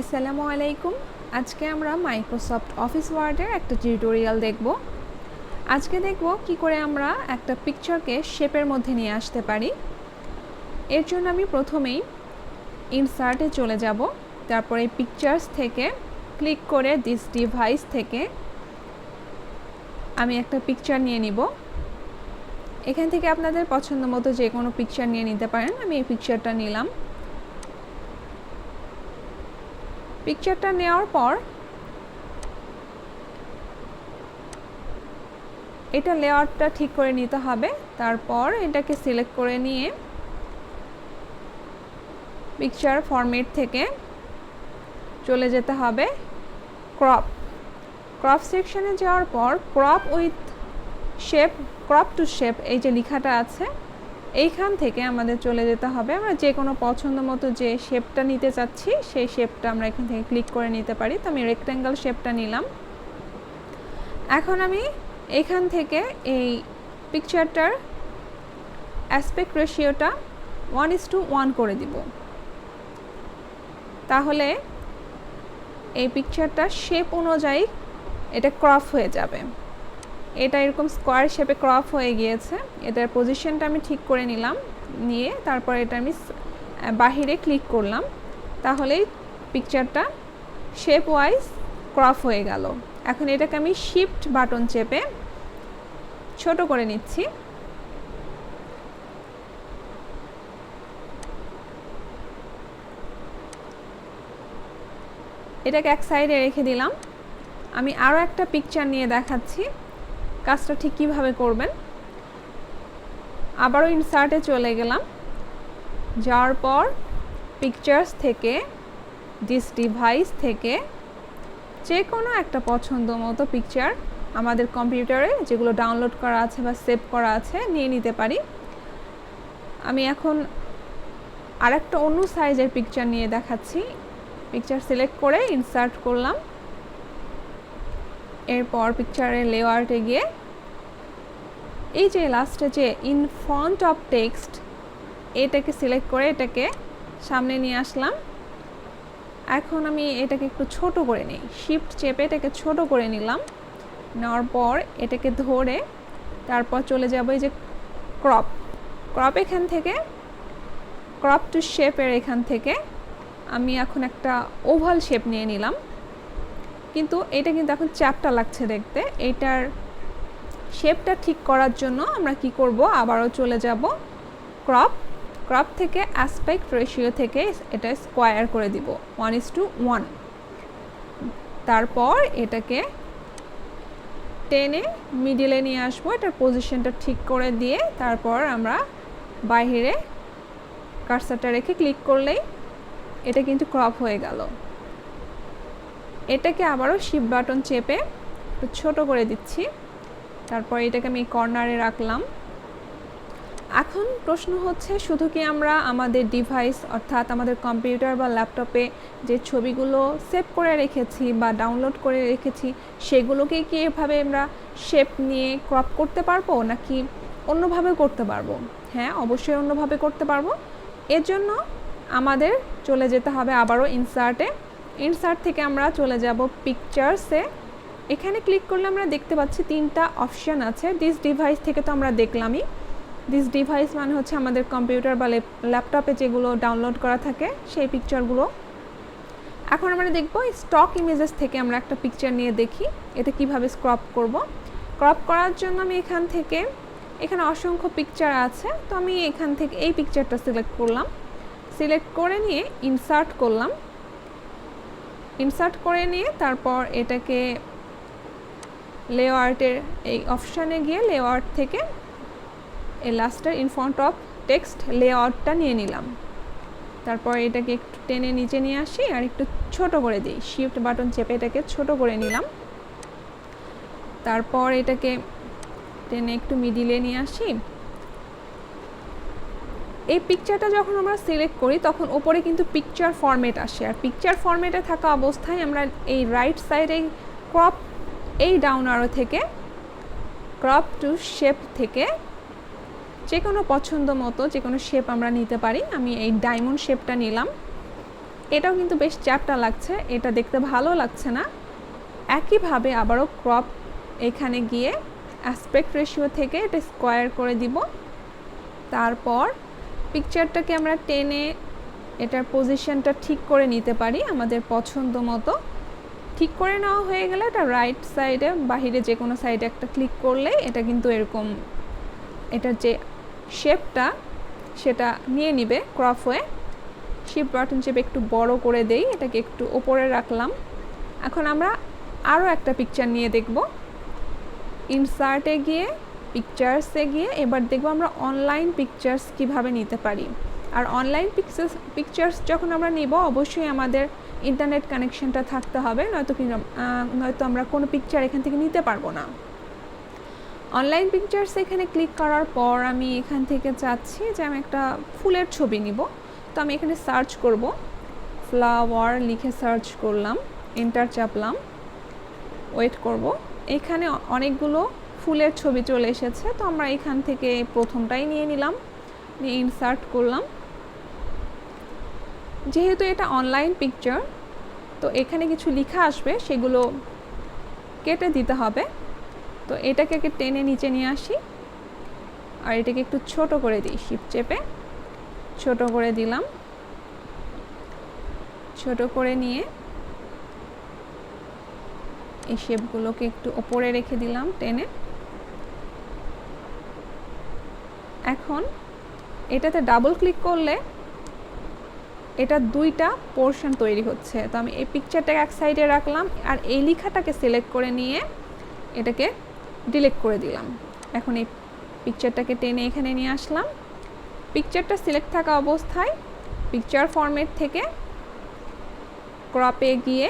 আসসালামু আলাইকুম। আজকে আমরা মাইক্রোসফট অফিস ওয়ার্ডের একটা টিউটোরিয়াল দেখব। আজকে দেখব কি করে আমরা একটা পিকচারকে শেপের মধ্যে নিয়ে আসতে পারি। এর জন্য আমি প্রথমেই ইনসার্টে চলে যাব। তারপরে পিকচার্স থেকে ক্লিক করে দিস ডিভাইস থেকে আমি একটা পিকচার নিয়ে নিব। এখান থেকে আপনাদের পছন্দ মতো যে কোনো পিকচার নিয়ে নিতে পারেন। আমি এই পিকচারটা নিলাম। পিকচারটা নেওয়ার পর, এটা লেয়ারটা ঠিক করে নিতে হবে। তারপর এটাকে সিলেক্ট করে নিয়ে পিকচার ফরম্যাট থেকে চলে যেতে হবে ক্রপ ক্রপ সেকশনে যাওয়ার পর crop with shape crop to shape এই যে লেখাটা আছে এইখান থেকে আমাদের চলে যেতে হবে। আমরা যে কোনো পছন্দ মতো যে শেপটা নিতে চাচ্ছি, সেই শেপটা আমরা এখান থেকে ক্লিক করে নিতে পারি। তো আমি রেক্ট্যাঙ্গেল শেপটা নিলাম। এখন আমি এখান থেকে এই পিকচারটার অ্যাসপেক্ট রেশিওটা ওয়ান ইস টু ওয়ান করে দিব। তাহলে এই পিকচারটা শেপ অনুযায়ী এটা ক্রপ হয়ে যাবে। এটা এরকম স্কোয়ার শেপে ক্রপ হয়ে গিয়েছে। এটার পজিশনটা আমি ঠিক করে নিলাম, নিয়ে তারপর এটা আমি বাহিরে ক্লিক করলাম। তাহলেই পিকচারটা শেপ ওয়াইজ ক্রপ হয়ে গেল। এখন এটাকে আমি শিফট বাটন চেপে ছোট করে নিচ্ছি। এটাকে এক সাইডে রেখে দিলাম। আমি আরও একটা পিকচার নিয়ে দেখাচ্ছি। কাজটা ঠিক কীভাবে করবেন? আবারও ইনসার্টে চলে গেলাম। যাওয়ার পর পিকচার্স থেকে ডিস ডিভাইস থেকে যে কোনো একটা পছন্দ মতো পিকচার আমাদের কম্পিউটারে যেগুলো ডাউনলোড করা আছে বা সেভ করা আছে নিয়ে নিতে পারি। আমি এখন আরেকটা অন্য সাইজের পিকচার নিয়ে দেখাচ্ছি। পিকচার সিলেক্ট করে ইনসার্ট করলাম। এরপর পিকচারের লেয়ার্টে গিয়ে এই যে লাস্টে যে ইন ফ্রন্ট অফ টেক্সট এটাকে সিলেক্ট করে এটাকে সামনে নিয়ে আসলাম। এখন আমি এটাকে একটু ছোট করে নিই শিফট চেপে এটাকে ছোট করে নিলাম। নেওয়ার পর এটাকে ধরে তারপর চলে যাব এই যে ক্রপ ক্রপ এখান থেকে ক্রপ টু শেপের এখান থেকে আমি এখন একটা ওভাল শেপ নিয়ে নিলাম। কিন্তু এটা কিন্তু এখন চ্যাপটা লাগছে দেখতে। এটার শেপটা ঠিক করার জন্য আমরা কি করব? আবারও চলে যাব ক্রপ ক্রপ থেকে অ্যাসপেক্ট রেশিও থেকে এটা স্কোয়ার করে দিব। ওয়ান ইস টু ওয়ান তারপর এটাকে টেনে মিডিলে নিয়ে আসব। এটার পজিশনটা ঠিক করে দিয়ে তারপর আমরা বাইরে কার্সারটা রেখে ক্লিক করলেই এটা কিন্তু ক্রপ হয়ে গেল। এটাকে আবারও শিপ বাটন চেপে একটু ছোটো করে দিচ্ছি। তারপর এটাকে আমি কর্নারে রাখলাম। এখন প্রশ্ন হচ্ছে, শুধু কি আমরা আমাদের ডিভাইস অর্থাৎ আমাদের কম্পিউটার বা ল্যাপটপে যে ছবিগুলো সেভ করে রেখেছি বা ডাউনলোড করে রেখেছি, সেগুলোকে কি এভাবে আমরা শেপ নিয়ে ক্রপ করতে পারব নাকি অন্যভাবে করতে পারব? হ্যাঁ অবশ্যই অন্যভাবে করতে পারব। এর জন্য আমাদের চলে যেতে হবে আবারও ইনসার্টে ইনসার্ট থেকে আমরা চলে যাব পিকচার্সে এখানে ক্লিক করলে আমরা দেখতে পাচ্ছি তিনটা অপশান আছে। দিস ডিভাইস থেকে তো আমরা দেখলামই। দিস ডিভাইস মানে হচ্ছে আমাদের কম্পিউটার বা ল্যাপটপে যেগুলো ডাউনলোড করা থাকে, সেই পিকচারগুলো এখন আমরা দেখব স্টক ইমেজেস থেকে আমরা একটা পিকচার নিয়ে দেখি এটা কীভাবে স্ক্রপ করব। ক্রপ করার জন্য আমি এখান থেকে, এখানে অসংখ্য পিকচার আছে, তো আমি এখান থেকে এই পিকচারটা সিলেক্ট করলাম। সিলেক্ট করে নিয়ে ইনসার্ট করলাম। ইনসার্ট করে নিয়ে তারপর এটাকে লেআর্টের এই অপশানে গিয়ে লেআর্ট থেকে এই লাস্টের ইন ফ্রন্ট অফ টেক্সট লেআউটটা নিয়ে নিলাম। তারপর এটাকে একটু টেনে নিচে নিয়ে আসি আর একটু ছোট করে দিই শিফট বাটন চেপে এটাকে ছোট করে নিলাম। তারপর এটাকে টেনে একটু মিডিলে নিয়ে আসি। এই পিকচারটা যখন আমরা সিলেক্ট করি, তখন ওপরে কিন্তু পিকচার ফরম্যাট আসে। আর পিকচার ফরম্যাটে থাকা অবস্থায় আমরা এই রাইট সাইডে ক্রপ এই ডাউন আরও থেকে ক্রপ টু শেপ থেকে যে কোনো পছন্দ মতো যে কোনো শেপ আমরা নিতে পারি। আমি এই ডায়মন্ড শেপটা নিলাম। এটাও কিন্তু বেশ চ্যাপটা লাগছে। এটা দেখতে ভালো লাগছে না। একইভাবে আবারও ক্রপ এখানে গিয়ে অ্যাসপেক্ট রেশিও থেকে এটা স্কোয়ার করে দিব। তারপর পিকচারটাকে আমরা টেনে এটার পজিশনটা ঠিক করে নিতে পারি আমাদের পছন্দ মতো। ঠিক করে নেওয়া হয়ে গেলে এটা রাইট সাইডে বাহিরে যে কোনো সাইডে একটা ক্লিক করলে এটা কিন্তু এরকম, এটার যে শেপটা সেটা নিয়ে নিবে ক্রপ হয়ে। শিপ বাটন চেপে একটু বড় করে দেই, এটাকে একটু ওপরে রাখলাম। এখন আমরা আরও একটা পিকচার নিয়ে দেখব। ইনসার্টে গিয়ে পিকচার্সে গিয়ে এবার দেখব আমরা অনলাইন পিকচার্স কীভাবে নিতে পারি। আর অনলাইন পিকচার্স পিকচার্স যখন আমরা নিব, অবশ্যই আমাদের ইন্টারনেট কানেকশনটা থাকতে হবে, নয়তো কি নয়তো আমরা কোনো পিকচার এখান থেকে নিতে পারব না। অনলাইন পিকচার্স এখানে ক্লিক করার পর আমি এখান থেকে চাচ্ছি যে আমি একটা ফুলের ছবি নিব। তো আমি এখানে সার্চ করব। ফ্লাওয়ার লিখে সার্চ করলাম এন্টার চাপলাম ওয়েট করব। এখানে অনেকগুলো ফুলের ছবি চলে এসেছে, তো আমরা এখান থেকে প্রথমটাই নিয়ে নিলাম, নিয়ে ইনসার্ট করলাম। যেহেতু এটা অনলাইন পিকচার তো এখানে কিছু লেখা আসবে, সেগুলো কেটে দিতে হবে। তো এটাকে টেনে নিচে নিয়ে আসি, আর এটাকে একটু ছোট করে দিই শিপ চেপে। ছোট করে দিলাম। ছোট করে নিয়ে এই শেপগুলোকে একটু ওপরে রেখে দিলাম টেনে। এখন এটাতে ডাবল ক্লিক করলে এটা দুইটা পোর্শন তৈরি হচ্ছে। তো আমি এই পিকচারটাকে এক সাইডে রাখলাম আর এই লেখাটাকে সিলেক্ট করে নিয়ে এটাকে ডিলেট করে দিলাম। এখন এই পিকচারটাকে টেনে এখানে নিয়ে আসলাম। পিকচারটা সিলেক্ট থাকা অবস্থায় পিকচার ফরম্যাট থেকে ক্রপে গিয়ে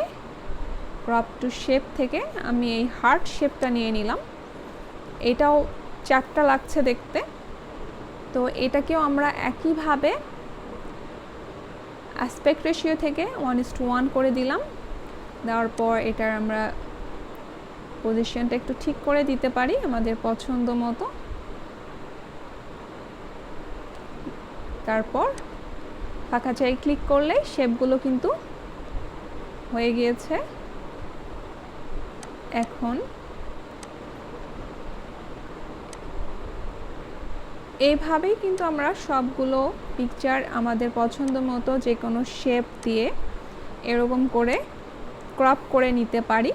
ক্রপ টু শেপ থেকে আমি এই হার্ট শেপটা নিয়ে নিলাম। এটাও চারটা লাগছে দেখতে। তো এটাকেও আমরা একইভাবে অ্যাসপেক্ট রেশিও থেকে ওয়ান ইস টু ওয়ান করে দিলাম। দেওয়ার পর এটার আমরা পজিশনটা একটু ঠিক করে দিতে পারি আমাদের পছন্দ মতো। তারপর ফাঁকা চাই ক্লিক করলেই শেপগুলো কিন্তু হয়ে গিয়েছে। এখন এইভাবেই কিন্তু আমরা সবগুলো পিকচার আমাদের পছন্দ মতো যে কোনো শেপ দিয়ে এরকম করে ক্রপ করে নিতে পারি।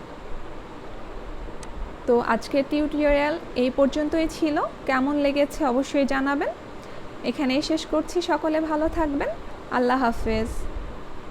তো আজকের টিউটোরিয়াল এই পর্যন্তই ছিল। কেমন লেগেছে অবশ্যই জানাবেন। এখানেই শেষ করছি। সকলে ভালো থাকবেন। আল্লাহ হাফেজ।